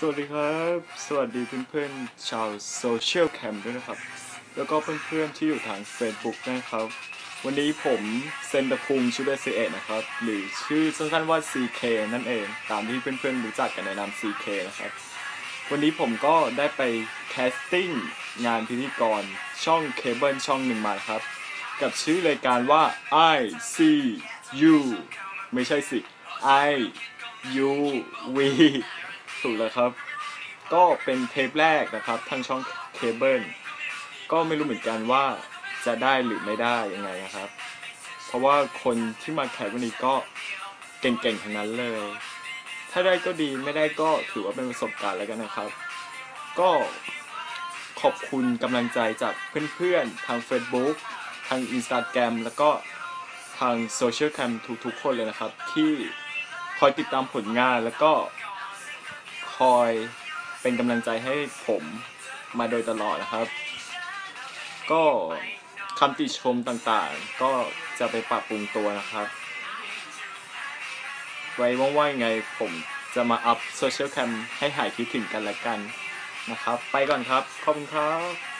สวัสดีครับ สวัสดีเพื่อนๆชาวโซเชียลแคมด้วยนะครับ แล้วก็เพื่อนๆที่อยู่ทาง Facebook นะครับ วันนี้ผมเซนตะคุงชูเบสเอนะครับ หรือชื่อสั้นๆว่า CK นั่นเอง ตามที่เพื่อนๆรู้จักกันในนาม CK นะครับ วันนี้ผมก็ได้ไปแคสติ้งงานพิธีกรช่องเคเบิลช่องหนึ่งมาครับ กับชื่อรายการว่า I see you ไม่ใช่สิ I U V ถูกแล้วครับ ก็เป็นเทปแรกนะครับทางช่องเคเบิลก็ไม่รู้เหมือนกันว่าจะได้หรือไม่ได้ยังไงนะครับ เพราะว่าคนที่มาแคสวันนี้ก็เก่งๆทั้งนั้นเลย ถ้าได้ก็ดีไม่ได้ก็ถือว่าเป็นประสบการณ์แล้วกันนะครับ ก็ขอบคุณกำลังใจจากเพื่อนๆ ทาง Facebook ทาง Instagram แล้วก็ทางโซเชียลแคมทุกๆ คนเลยนะครับ ที่คอยติดตามผลงานแล้วก็ คอยเป็นกำลังใจให้ผมมาโดยตลอดนะครับ ก็คำติชมต่างๆ ก็จะไปปรับปรุงตัวนะครับ ไว้ว่างๆยังไงผมจะมาอัพโซเชียลแคมให้หายคิดถึงกันละกันนะครับ ไปก่อนครับ ขอบคุณครับ